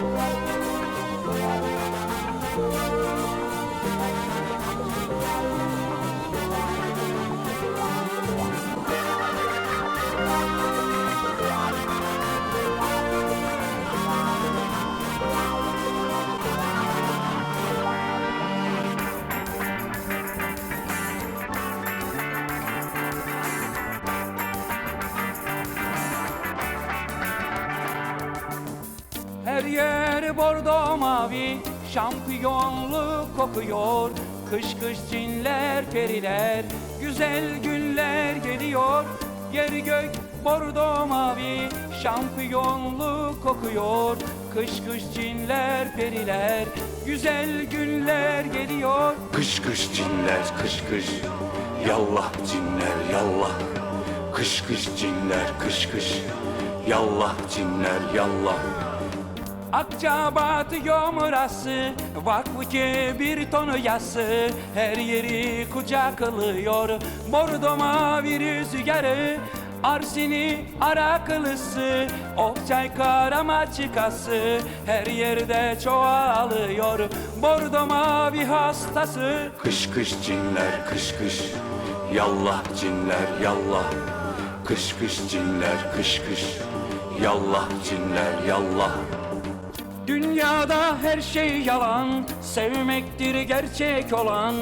Música Her yer bordo mavi Şampiyonluk kokuyor. Kış kış cinler periler Güzel günler geliyor. Yer gök bordo mavi Şampiyonluk kokuyor. Kış kış cinler periler Güzel günler geliyor. Kış kış cinler kış kış. Yallah cinler yallah. Kış kış cinler kış kış. Yallah cinler yallah Akçabat yomurası Vakfı ki bir tonu yası Her yeri kucaklıyor Bordo mavi rüzgarı. Arsini araklısı Okçay karama çıkası. Her yerde çoğalıyor Bordo mavi hastası. Kış kış cinler kış kış. Yallah cinler yallah. Kış kış cinler kış kış. Yallah cinler yallah Dünyada her şey yalan Sevmektir gerçek olan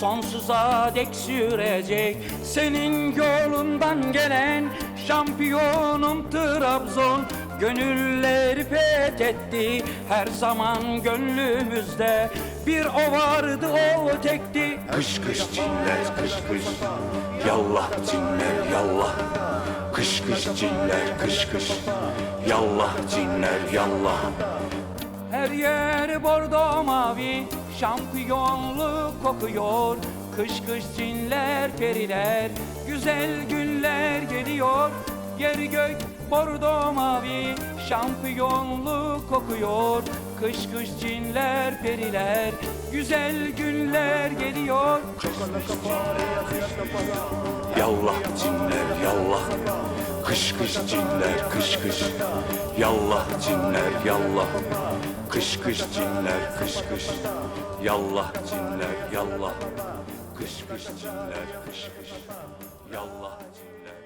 Sonsuza dek sürecek. Senin yolundan gelen Şampiyonum Trabzon Gönülleri fethetti Her zaman gönlümüzde Bir o vardı o tekti Kış kış cinler kış kış Yallah cinler yallah. Kış kış cinler kış kış Yallah cinler yallah Her yer bordo mavi Şampiyonluk kokuyor. Kış kış cinler periler Güzel günler geliyor. Yer gök bordo mavi Şampiyonluk kokuyor Kış kış cinler periler Güzel günler geliyor. Yallah cinler yallah. Kış kış cinler kış kış. Yallah cinler yallah. Kış kış cinler kış kış. Yallah cinler yallah. Kış kış cinler kış kış. Yallah cinler